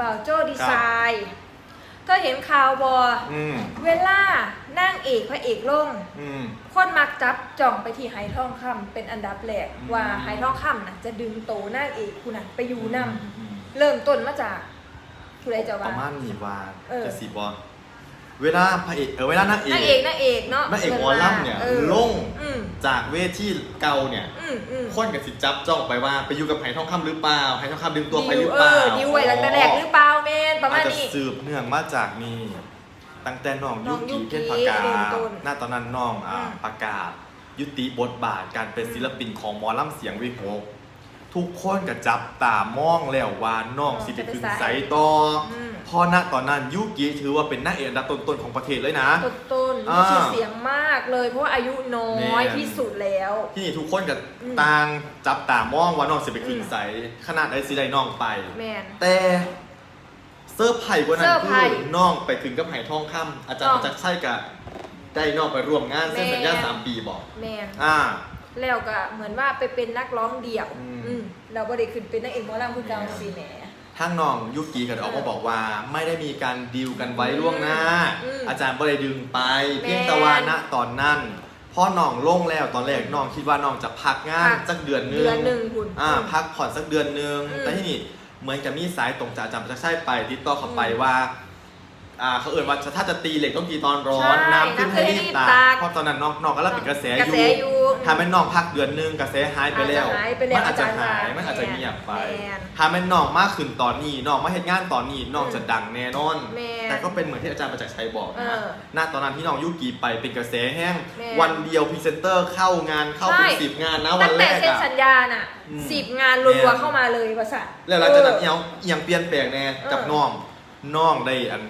บ่าวโจ้ดีไซน์เธอเห็นข่าวบออืมเวลานั่งเอกพระเอกลง อืม คนมักจับจ่องไปที่ไหทองคำเป็นอันดับแรกอืม ว่าไหทองคำน่ะจะดึงโตนางเอกคุณน่ะไปอยู่นำอืมเริ่มต้นมาจากผู้ใดจะปว่า ระมาณนี้ว่าเออ จะสีบอลเวลาพระเอกเออเวลานางเอกนางเอกนางเอกเนาะนางเอกหมอลำเนี่ยออ ลงอืม จากเวทีเก่าเนี่ยอืมอืมคนกับสิจับจ้องไปว่าไปอยู่กับไหทองคำหรือเปล่าไหทองคำดึงตัวไปหรือเปเอล่าอดิวไว้ตั้งแต่แรกหรือเปล่าแมนประมาอาณจจะนี้ สืบเนื่องมาจากนี่ตั้งแต่น้องน้ยุองยุกิกิเพชรประกาเริ่มต้นหน้าตอนนั้นน้องอ่าอืม ประกาศ ยุติบทบาทการเป็นอืมศิลปินของหมอลำเสียงวิหกทุกคนก็จับตามองแล้วว่าน้องสิไปถึงไสต่ออม เพอณตอนนั้นยุกิถือว่าเป็นนางเอกอันดับต้นๆของประเทศเลยนะต้นต้นๆอ่า มีชื่อเสียงมากเลยเพราะว่าอายุน้อยแม่น ที่สุดแล้ว ที่นี่ทุกคนก็อืมต่างจับตามองว่าน้องสิไปถึงอืมไสขนาดไอซีได้น้องไป แมน แต่เซอร์ไพรส์กว่านั้เซนอร์คืไพรอส์น้องไปถึงกับไหทองคำอาจารย์น้ปองระจักษ์ชัยกับได้น้องไปร่วมงานเส้นสัญญาแม่ สามปีบอก แมนอ่า แล้วก็เหมือนว่าไปเป็นนักร้องเดี่ยวอืม อืมเราบ่ได้ขึ้นเป็นนักเอกหมอลำคือเก่าสิแหม ทางน้องยุกีก็ได้ออกมาบอกว่า ไม่ได้มีการดีลกันไว้ล่วงหน้า อืมอาจารย์บ่ได้ดึงไปแม่เพียงแต่ว่าณตอนนั้นพอน้องลงแล้วตอนแรกน้องคิดว่าน้องจะพักงานพัก สักเดือนหนึเดือนหนึ่งคุณ อ่าพักผ่อนสักเดือนหนึงอืมแต่ที่นี่เหมือนกับมีสายตรงจากอาจารย์ประจักษ์ชัยไปติดต่อเข้าไปอืมว่า อ่าเขาเอ่ยว่าถ้าจะตีเหล็กต้องตีตอนร้อน ใช่น้ำขึ้นให้รีบน้ำขึ้นให้รีบตาตากเพราะตอนนั้นน้องน้องก็รับเป็นกระแสกระแสอยู่ ถ้าเป็นน้องพักเดือนหนึงกระแสหายไปแล้ว อาจจะหายไปแล้วมันอาจจะอาจารย์หายว่ามันอาจจะเงียบไปแม่นถ้าเป็นน้องมากขึ้นตอนนี้น้องมาเห็นงานตอนนี้น้องจะดังแน่นอน แม่นแต่ก็เป็นเหมือนที่อาจารย์ประจักษ์ชัยบอกเอนะอณตอนนั้นที่น้องยุกีไปเป็นกระแสแห้ง แม่น วันเดียวพรีเซนเตอร์เข้างานเข้าเป็นใช่ สิบงานนะวัตั้นงแรแต่กเซ็นอะ สัญญาน่ะอืมสิบงานรัแม่วนๆเข้ามาเลยภาษาแล้วหลังจากนั้นเอียงเอียงเปลี่ยนแปลงแน่กับเออน้องน้องได้อัน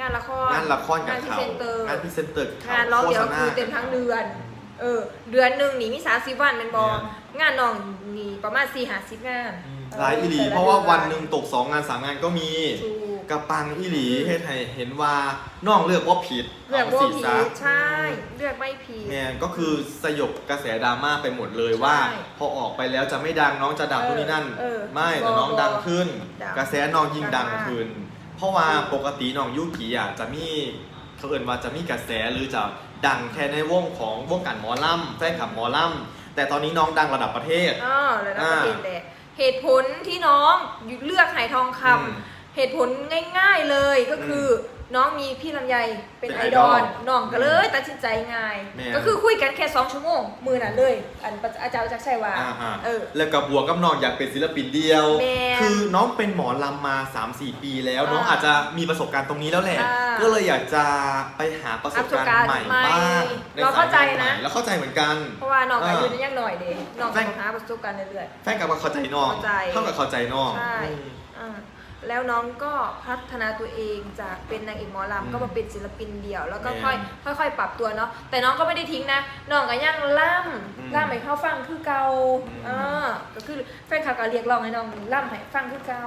งานละครงานละครกับงานพรีเขาเซนเตอร์งานพรีเซนเตอร์กับเขางานร้องเดียวโฆษณา คือเต็มทั้งเดือน เออ เดือนหนึ่งนี่มีสามสิบวันเป็นบอแม่งานน้องนี่ประมาณสี่หาสิบงานหลายอีหลี แต่ลเพราะว่าดือวันหนึ่งตกสองงานสามงานก็มีถูกกระปังอีหลีเฮ็ดให้เห็นว่าน้องเลือกว่าผิดเลือกาว่าสิผีซะใช่ เลือกไม่ผี แมนก็คือสยบกระแสดราม่าไปหมดเลยว่า ใช่พอออกไปแล้วจะไม่ดังน้องจะดังเออนู่นนี่นั่น เออไม่แต่บอน้องดังขึ้น ดังกระแสน้องยิ่งดังดังมาก ขึ้น เพราะว่าปกติน้องยุกิอะจะมีเขาเอ่นว่าจะมีกระแสหรือจะดังแค่ในวงของวงการหมอลำแฟนคลับหมอลำแต่ตอนนี้น้องดังระดับประเทศ อ๋อแล้วนะอ่าประเด็นแหละเหตุผลที่น้องเลือกไหทองคำอืม เหตุผลง่าย ๆเลยก็คืออ น้องมีพี่ลำไยเป็นเป็นไอไอดดออลลน้องก็เลยตัดสินใจง่าย แม่ก็คือคุยกันแค่สองชั่วโมง มือนั้นเลย อันอาจารย์จักรชัยว่าอ่าๆเออ แล้วกับบวกกับน้องอยากเป็นศิลปินเดียว แม่คือน้องเป็นหมอลำมา 3-4 ปีแล้วอ่าน้องอาจจะมีประสบการณ์ตรงนี้แล้วแหละ อ่าก็เลยอยากจะไปหาประสบการณ์ใหม่ประสบการณ์ใหม่บ้างในเราเข้าใจสยงนะใหม่แล้วเข้าใจเหมือนกัน เพราะว่าน้องอายุอ่ายังหน่อยเด้น้องแฟต้อนงหาประสบการณ์เรื่อย แฟนกับว่าเข้าใจน้องเข้าใจเท่ากับเข้าใจน้องๆใช่ อืมอ่า แล้วน้องก็พัฒนาตัวเองจากเป็นนางเอกหมออืมลำก็มาเป็นศิลปินเดี่ยว แล้วก็แม่ค่อยค่อยๆปรับตัวเนาะแต่น้องก็ไม่ได้ทิ้งนะน้องก็ยังล่อืมำล่ำให้เขาฟังคือเก่าอืมอ่าก็คือแฟนคลับก็เรียกร้องให้น้องล่ำให้ฟังคือเก่า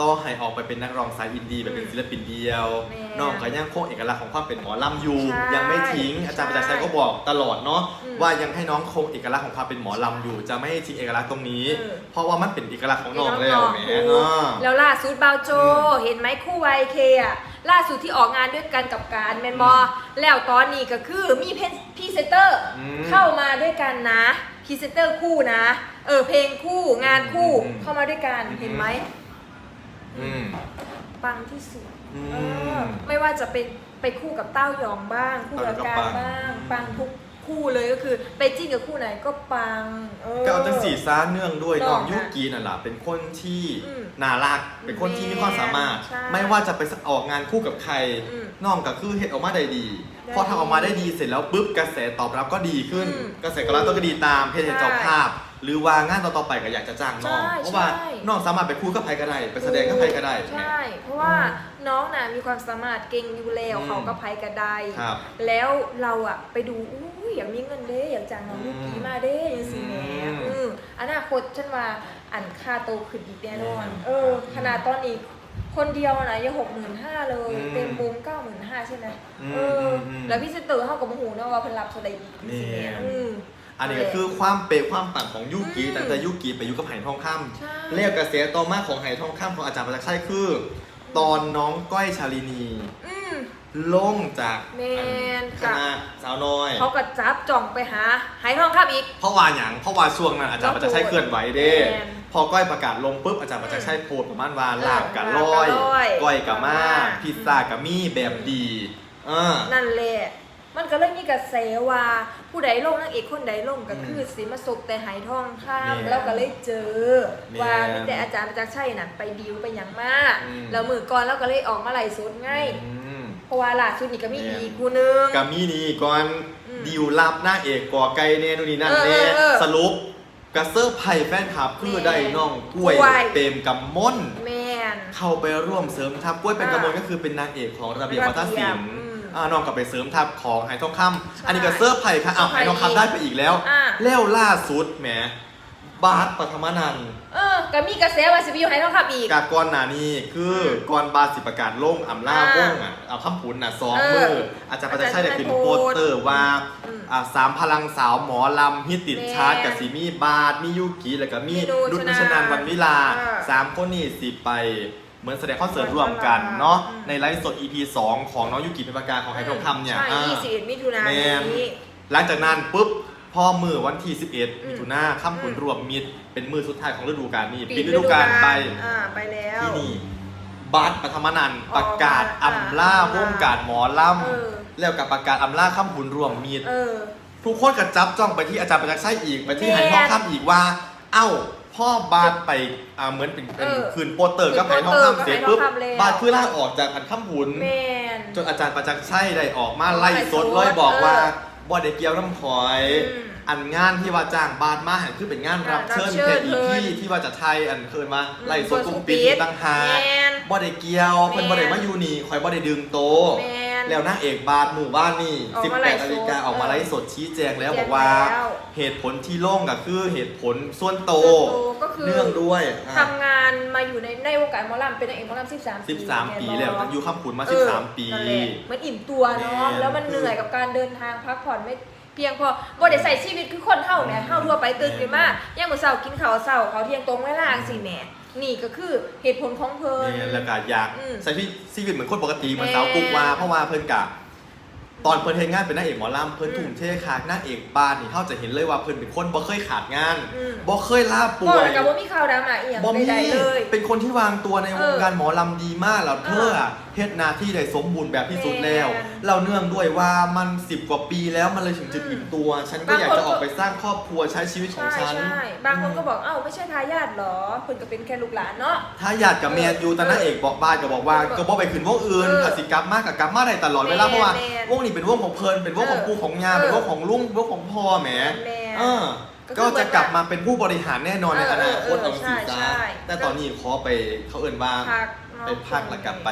ต่อให้ออกไปเป็นนักร้องสายอินดี้แบบเป็นอืมศิลปินเดียวแม่น้องก็ยังคงเอกลักษณ์ของความเป็นหมอลำอยู่ใช่ยังไม่ทิ้งอาจารย์ประจักษ์ชัยใช่ก็บอกตลอดเนาะอืมว่ายังให้น้องคงเอกลักษณ์ของความเป็นหมอลำอยู่ จะไม่ให้ทิ้งเอกลักษณ์ตรงนี้เออเพราะว่ามันเป็นเอกลักษณ์ของน้องแล้วน้องแหมถูกอ่าแล้วล่าสุดบาวโจอืมเห็นไหมคู่วายเคอะล่าสุดที่ออกงานด้วยกันกับการแมนบอแล้วตอนนี้ก็คือมีเพนพรีเซนเตอร์อืมเข้ามาด้วยกันนะพรีเซนเตอร์คู่นะ เออเพลงคู่งานคู่อืมเข้ามาด้วยกันอืม เห็นไหมอืม ปังที่สุดอืมเออไม่ว่าจะเป็นไปคู่กับเต้ายองบ้าง คู่กับเต้ายองการก็ปังบ้างอืมปังทุก คู่เลยก็คือ ไปจิ้นกับคู่ไหนก็ปังเออ ก็เอาจังสีซ้าเนื่องด้วยน้น้อองงอะยุกีนั่นแหละเป็นคนที่อืมน่ารัก เป็นคนที่มีความสามารถ ใช่ไม่ว่าจะไปออกงานคู่กับใคร อืมน้องก็คือเฮ็ดออกมาได้ดี ได้พอทำออกมาได้ดีเสร็จแล้วปุ๊บกระแสตอบรับก็ดีขึ้น อืมกระแสก็รับก็ดีตามเพจใช่เจ้าภาพ หรือว่างานต่อๆไปก็อยากจะจ้างน้อง ใช่เพราะว่าใช่ น้องสามารถไปคู่กับใครก็ได้ไปแสดงกับใครก็ได้ ใช่ เพราะว่าน้องน่ะมีความสามารถเก่งอยู่แล้วอืมเขาก็ไพกระไดครับแล้วเราอะไปดูอุ้ ยอยากมีเงินเด้อยากจ้างน้องลูกกีมาเด้ยังสิแหม่อืมอืมอนาคตฉันว่าอันค่าโตขึ้นอีกแน่นอนอืมเออขนาดตอนนี้คนเดียวนะยังหกหมื่นห้าเลย อืมเต็มบูมเก้าหมื่นห้าใช่ไหมอืมเอออ มแล้วพี่เซนเตอร์เขากับมหูเนาะว่าเพิ่นรับเท่าใดอีกสิแหม่นี่ อืม อันนี้ก็คือความเป๊ะความปังของยุกีอืมตั้งแต่ยุกีไปอยู่กับไหทองคใช่ำเรียกกระแสต่อมาของไหทองคำของอาจารย์ประจักษ์ชัยคือ ตอนน้องก้อยชาลินี อืม ลงจากแมนคค่ะณะสาวน้อย เขาก็จับจ่องไปหาหายทองคำอีก เพราะว่าอย่างเพราะว่าช่วงนั้นอาจารย์ประจักษ์ชัยเคลื่อนไหวเด้ แม่นพอก้อยประกาศลงปุ๊บอาจารย์ประจักษ์ชัยโพสต์ประมาณว่าลาบกับลาบร้อยกับร้อย ก้อยกับมามาพิซซ่ากับมี่แบบดีเออ นั่นแหละ มันก็เลยมีกระแสว่าผู้ใดลงนางเอกคนใดลงก็อืมคือสิมาศกแต่หายทองคแม่นำแล้วก็เลยเจอ แม่นว่ามีแต่อาจารย์ประจักษ์ชัยนั่นไปดิวไปหยังมากอืมแล้วมือก่อนแล้วก็เลยออกมาไล่สดไงอืม เพราะว่าล่าสุดนี่ก็มีแม่น อีกคู่นึง กับมี่นี่ก่อนอืมดิวรับหน้าเอกก่อไก่เน่นู่นนี่นั่นเออเน่เออเออสรุปกระเซอร์ไผ่แฟนคลับคือแม่ได้น้องกล้วยกล้วย เต็มกับม่อนแมนเข้าไปร่วมเสริมทัพกล้วยเป็นอ่ากระมวลก็คือเป็นนางเอกของระเบียบระเบียบวัฒนศิลป์อืมอ่าน้องก็ไปเสริมทัพของไหทองคำใช่อันนี้ก็เซอร์ไผ่ค่ะอ้าวเซไหอร์ไพรส์ทองคำได้ไปอีกแล้ว อ่า แล้วล่าสุดแหม บาสปฐมนันท์เออก็มีกระแสว่าสิไปอยู่หายทองคำอีก กากรหนานี่คืออมก่อนบาสสิประกาศลงอำลาอ่าวงอะเอาคำผุนน่ะสองเออมืออาจารย์ประจักษ์ชัยได้ขึ้นอาจารย์โปสเตอร์ว่าอืมอ่าสามพลังสาวหมอลำฮิตติดแม่ชาร์ตกับสีมีบาสมียูกิแล้วก็มีมีนุดุชษนานุชนานวันวิลาเออสามคนนี่สิไปเหมือนแสดงคอนเสิร์ตร่วมกันเนาะอืม ในไลฟ์สด EP 2ของน้องยูกิเป็นประกาศของไฮทองคำเนี่ยใช่อ่ายี่สิบมิถุนายแม่นนี้ หลังจากนั้นปุ๊บ พ่อมือวันที่ 11อืมมิถุนาค่ำผลอืมรวมมิตรเป็นมือสุดท้ายของฤดูกาลนี้ปิปิดดฤดูกาลไปอ่าไปแล้วที่นี่บาสปฐมนันท์ออกมาประกาศอำลาอ่าวงการหมอลเออำแล้วกับประกาศอำลาค่ำผลรวมมิตรเออทุกคนก็จับจ้องไปที่อาจารย์ประจักษ์ชัยอีกไปที่แม่ไหทองคำอีกว่า เอ้าพ่อบาสไปอ่าเหมือนเป็นเป็นเออคืนโปสเตอร์กับคืไหนทองโปสเตอร์คำเสร็จปุ๊บกับไหทองคำแล้วบาสคือล่าออกจากพันค่ำผุนแมนจนอาจารย์ประจักษ์ชัยได้ออกมาไล่ไล่สดสดเลยบอกว่าเออ บ่ได้เกี่ยวน้ำหอย อืม อันงานที่ว่าจ้างบาสมาหันคือเป็นงานรับเชิญรับเชิญแค่อีกเพิ่นที่ที่ว่าจะไทยอันเคินมาอืมไล่สดเพิ่นกุ้งปิดสดปิดตั้งหากแม่นบ่ได้เกี่ยวเพิ่นแม่นบ่ได้มาอยู่นี่คอยบ่ได้ดึงโตแมนแล้วนางเอกบาสหมู่บ้านนี่ออกมาไลฟ์18สดนาฬิกาออกมาไลฟ์สดชี้แจงแล้วชี้แจงบอกว่าแล้วเหตุผลที่โล่งก็คือเหตุผลส่วนโตโตก็คือเนื่องด้วยอะทำงานมาอยู่ในในวงการหมอลำเป็นนางเอกหมอลำ13ปี13 ปีแล้วตั้งอยู่คำขุนมาเออ13 ปีนั่นแหละเหมือนอิ่มตัวเนาะแม่นแล้วมันเหนื่อยกับการเดินทางพักผ่อนไม่เพียงพอบ่ได้ใส่ชีวิตคือคนเฮาแหมเฮาทั่วไปตื่นขึ้นมาย่างมื้อเช้ากินข้าวเช้าเขาวเที่ยงตรงเวลาจังซี่แหมนี่ก็คือเหตุผลของเพิ่น เนี่ยแล้วก็อยากอืมใช้ชีวิตเหมือนคนปกติเหมือนแม่สาวกุ๊กว่าเพราะว่าเพิ่นกะ ตอนเพิ่นเฮ็ดงานเป็นนางเอกหมอลำเพิ่นอืมทุ่มเทขาดนางเอกบ้านนี่เฮาจะเห็นเลยว่าเพิ่นเป็นคนบ่เคยขาดงานอืม บ่เคยลาป่บ่วยแล้วก็บ่มีข่าวดราม่าอีหยังบ่มีใดๆเลย เป็นคนที่วางตัวในวงเออการหมอลำดีมากแล้วเธออะเฮ็ดหน้าที่ได้สมบูรณ์แบบที่สุดแล้วแม่นเราเนื่องด้วยว่ามัน 10 กว่าปีแล้วมันเลยถึงจุดอืมอิ่มตัว ฉันก็อยากบางคนจะออกไปสร้างครอบครัวใช้ชีวิตของใช่ฉัน ใช่บางคนก็บอกเอ้าไม่ใช่ทายาทเหรอเพิ่นก็เป็นแค่ลูกหลานเนาะ ถ้าอยากกับเมียอยู่แต่นางเอกบอกบ้านก็บอกว่าเออก็บ่ไปขึ้นวงอื่นเออถ้าสิกลับมากกับกลับมาได้ตลอดเวลาแม่นเพราะว่าแม่น วงนี้เป็นวงของเพิ่นเป็นวงของเออปู่ของยาเออเป็นวงของลุงวงของพ่อแหมแม่นเออก็คือก็จะกลับมาเป็นผู้บริหารแน่นอนในเอออนาคตเออเอาสิใช่จ้าใช่แต่ตอนนี้ขอไปเขาเอิ่นว่าพักเนาะไปพักแล้วกลับไป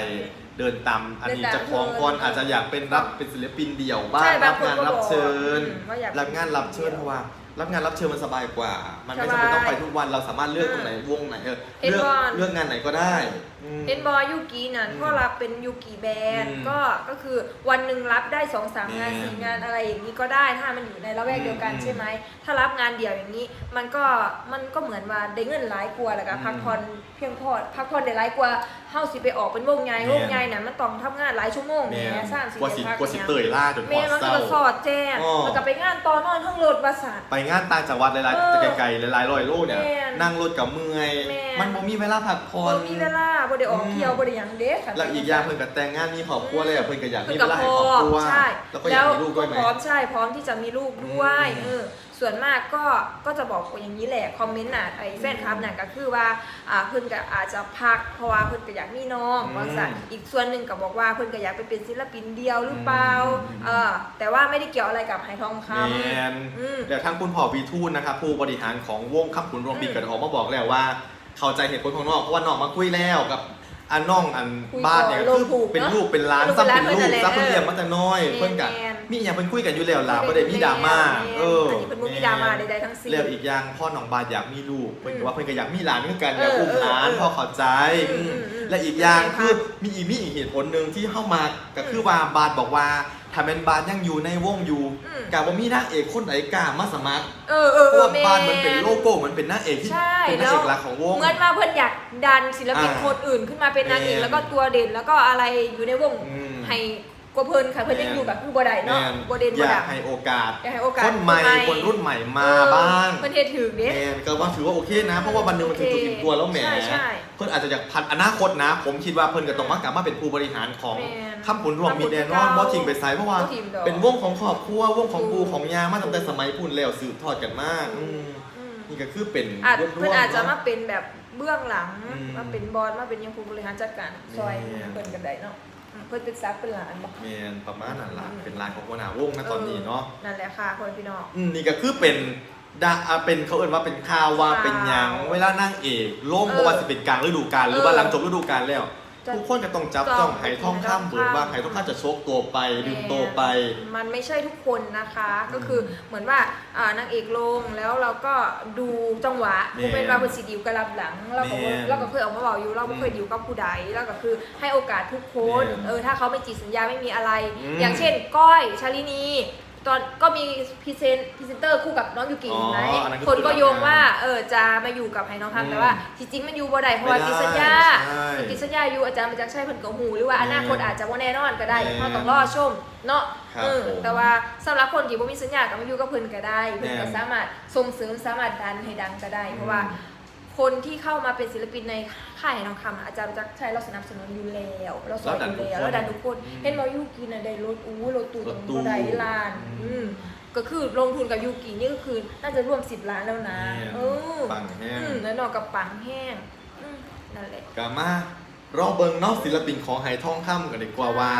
เดินตามอันนี้เดินตามจะคล้องก่อนเดินอาจจะอยากเป็นรับเป็นศิลปินเดี่ยวบ้าใช่งบารังบคนงานก็รับเชิญบอกอืมว่าอยากรับงานรับเชิญเพราะว่ารับงานรับเชิญมันสบายกว่า มันไม่สจำบายเป็นต้องไปทุกวันเราสามารถเลือกอืมตรงไหนวงไหนเออเห็นเลือกก่อนเลือกงานไหนก็ได้อืมเป็นบอยยูกินั่นอืมพ่อรับเป็นยูกิแบนด์อืมก็ก็คือวันหนึ่งรับได้สองสามงานแม่สี่งานอะไรอย่างนี้ก็ได้ถ้ามันอยู่ในละแวกเดียวกันอืมใช่ไหมถ้ารับงานเดี่ยวอย่างนี้ มันก็มันก็เหมือนว่าได้เงินหลายกว่าแล้วก็อืมพักผ่อนเพียงพอพักผ่อนได้หลายกว่าเฮาสิไปออกเป็นวงใหญ่แม่วงใหญ่น่ะมันต้องทำงานหลายชั่วโมงแม่แหมสามสี่กว่าสิพักกว่าสินี่ยเตยล่าจนพแม่อมันเศก็ร้า จะสอดแจ้งอ้อมันก็ไปงานตอนนอนทั้งรถประสาท ไปงานต่างจังหวัดหลายเออๆไกลๆหลายๆร้อยโลเนี่ย แม่นนั่งรถกับเมื่อย แม่น มันบ่มีเวลาพักผ่อบ่นมีเวลาบ่ได้ออกเที่ยวบ่ได้หยังเด้ค่ะแล้วอีกอย่างเพิ่นกับแต่งงานมีครอบครัวเลยอะเพิ่นก็อยากเพิ่มีนเวกับลาให้พ่อครอบครัวใช่แล้วก็อยากมีลูกด้วยไหมพร้อมใช่พร้อมที่จะมีลูกด้วยอืมเออส่วนมากก็ก็จะบอกอย่างนี้แหละคอมเมนต์น่ะไอ้แฟนคลับน่ะก็คือว่าอ่าเพิ่นก็อาจจะพักเพราะว่าเพิ่นก็อยากมีน้องอืมว่าซั่นอีกส่วนหนึ่งก็บอกว่าเพิ่นก็อยากไปเป็นศิลปินเดียวหรือเปล่าอืมเออแต่ว่าไม่ได้เกี่ยวอะไรกับไหทองคแมนำอืมเดี๋ยวทั้งคุณพ่อวีทูนนะครับผู้บริหารของวงคำขุนรวมบิดอืมกันออกมาบอกแล้วว่า เข้าใจเหตุผลของน้องเพราะว่าน้องมาคุยแล้วกับอันน้องอันคุยบ้านเนี่ยก่อนคือลงผูกเป็นเนอะลูกเป็นหล้านเป็นลูกซ้ำเป็นเป็นลูหกลานซ้ำเป็นเออเลี้ยงมาแต่น้อยแม่นเพิ่นกับแม่นมีอย่างเพิ่นคุยกันอยู่แล้วล่ะบ่ได้มีดราม่าเอออันนี้เพิ่นบ่มีดราม่าใดๆทั้งสิ้นเรื่องอีกอย่างพ่อน้องบาดอยากมีลูกเพิ่นก็ว่าเพิ่นก็อยากมีหลานเหมือนกันเอออยากอุ้มหลานเออพ่อเข้าใจอืมอืมอืมและอีกอย่างเป็นไงคะคือมีอีกมีอีกเหตุผลหนึ่งที่เข้ามาก็คือว่าบาดบอกว่า ถ้าเป็นบานยังอยู่ในวงอยู่อืมกะบ่มีนางเอกคนไหนกล้ามาสมัครเออเออเพเอราะอว่าแม่บานมันเป็นโลโก้มันเป็นนางเอกที่ใช่เป็นนางเอกหลักของวง เหมือนมาเพื่อนอยากดันศิลปินอ่าคนอื่นขึ้นมาเป็นนางเอกแม่นแล้วก็ตัวเด่นแล้วก็อะไรอยู่ในวงอืม ให้ก ว่าเพิ่นค่ะเพิ่นยังอยู่แบบคือบ่ได้เนาะแม่นบ่เด่นอบ่ยาดักง ให้โอกาสอยากให้โอกาสคนใหม่คนใหม่ คนรุ่นใหม่มาเออบ้างเพิ่นเฮ็ดถึงเด้ แมนก็ว่าถือว่าโอเคนะ เพราะว่าวันหนึงมันถึงจุดอิ่มตัวแล้วแหมใช่ใช่เพื่อนอาจจะอยากพันอนาคตนะ ผมคิดว่าเพื่อนก็ต้องมากลับมาเป็นผู้บริหารของแม่นคำผลรวมมีแน่นอนคำผลว่าทิ้งไปไซเพราะว่า บ่ทิ้งดอกเป็นวงของครอบครัววงของปูถูกของยามาตั้งแต่สมัยพุ่นแล้วสืบทอดกันมากอืมอืม นี่ก็คือเป็นอาจร่วมๆเพิ่นอาจจะเนมาเป็นแบบเบื้องหลังอืมมาเป็นบอสมาเป็นยังผู้บริหารจัดการซอยแม่นเพิ่นกันได้เนาะอืม เพิ่นเป็นซักเป็นหลานบ่แมนประมาณนั้นล่ะเป็นลายของหัวหน้าวงนะตอนนี้เนาะนั่นแหละค่ะคนพี่น้องอืมนี่ก็คือเป็นดาอ่าเป็นเขาเอ่นว่าเป็นข่าวว่าข่าวเป็นหยังเวลานั่งเอกล่มเออเพราะว่าจะเป็นกลางฤดูกาลหรือว่าเออหลังจบฤดูกาลแล้วจะ ทุกคนก็ต้องจับจ้จ้อองงไหท่องข้ามไหท่องเบิร์ว่าข้ามไหท่องข้ามจะโชกตัวไปดึงตัวไป มันไม่ใช่ทุกคนนะคะก็คือเหมือนว่าอ่านางเอกลงแล้วเราก็ดูจังหวะแม่ผู้เป็นเราเป็นสีดิวกระลับหลังเราก็แม่เราก็เคยออกมาบอกอยู่เราไม่เคยดิวกับผู้ใดเราก็คือให้โอกาสทุกคนแม่เออถ้าเขาไม่จีบสัญญาไม่มีอะไรอืมอย่างเช่น ก้อยชาลินี ตอนก็มีพรีเซนพรีเซนเตอร์คู่กับน้องยูกิอ๋อไหมอันนั้นก็คนก็คือโยงว่าเออจะมาอยู่กับไฮน้องอืมทำแต่ว่าที่จริงมันอยู่บ่ได้เพราะว่าไม่ได้ติดสัญญาใช่ติดสัญญาอยู่อาจารย์มาจากใช่เพิ่นก็หูหรือว่าอนาคตอาจจะว่าแน่นอนก็ได้แม่เพราะต้องรอชมเนาะครับเออผมแต่ว่าสำหรับคนที่บ่มีสัญญาก็มาอยู่กับเพิ่นก็ได้เพิ่นก็แม่สามารถส่งเสริมสามารถดันให้ดังก็ได้ เพราะว่า คนที่เข้ามาเป็นศิลปินในค่ายทองคำอะอาจารย์จักรชัยเราสนับสนุนอยู่แล้วเราสอนอยู่แล้วแล้แล้ววดัดันนทุทุกกคคนนเห็นว่ายูกิน่ะได้รถอู้รถตู้ตรงรถตู้บ่ได้ล้านอืมอืมก็คือลงทุนกับยูกินี่ก็คือน่าจะร่วม10ล้านแล้วนะแม่นเออปังแห้งอืมแล้วนอกกับปังแห้งอืมนั่นแหละกามารอเบิงเนอกศิลปินของไหท่องข้ามกันดีกว่าว่า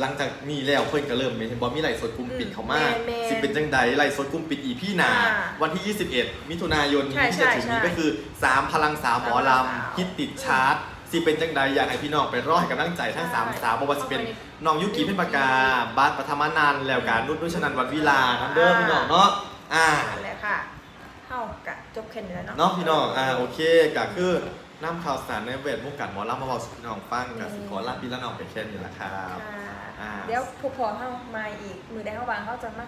หลังจากมีแล้วเพื่อนก็เริ่มมีบอมีไลฟ์สดกลุ่มปิดเขามาอืมแม่นๆสิเป็นจังใดไลฟ์สดกลุ่มปิดอีพี่หนาอ่าวันที่ 21 มิถุนายนใช่ที่จะถึงนี้ใช่ก็คือ 3 พลังสาวหมอลสามพลังสาวำฮิตติดชาร์ตสิเป็นจังใดอยากให้พี่น้องไปรอให้กำลังใจทั้งใช่3สาวบอกว่าจะเป็นเอาไปน้องยุกิเพ็ญปากกาบาสปฐมานันท์แล้วการนุชนุชนันท์วันวิลาน้ำเด้ออ่าพี่น้องเนาะอ่านั่นแหละค่ะเท่ากะจบแค่นี้แล้วเนาะ เนาะพี่น้อง อ่า โอเคก็คือน้ำข่าวสารในเวทมุกกันหมอลำมาบอกสุพี่น้องฟังกับสิขอลาพี่ละน้องไปแค่นี้ละครับ ค่ะ อ่า เดี๋ยวพวกพอเข้ามาอีกมือได้เข้าวางเขาจะมา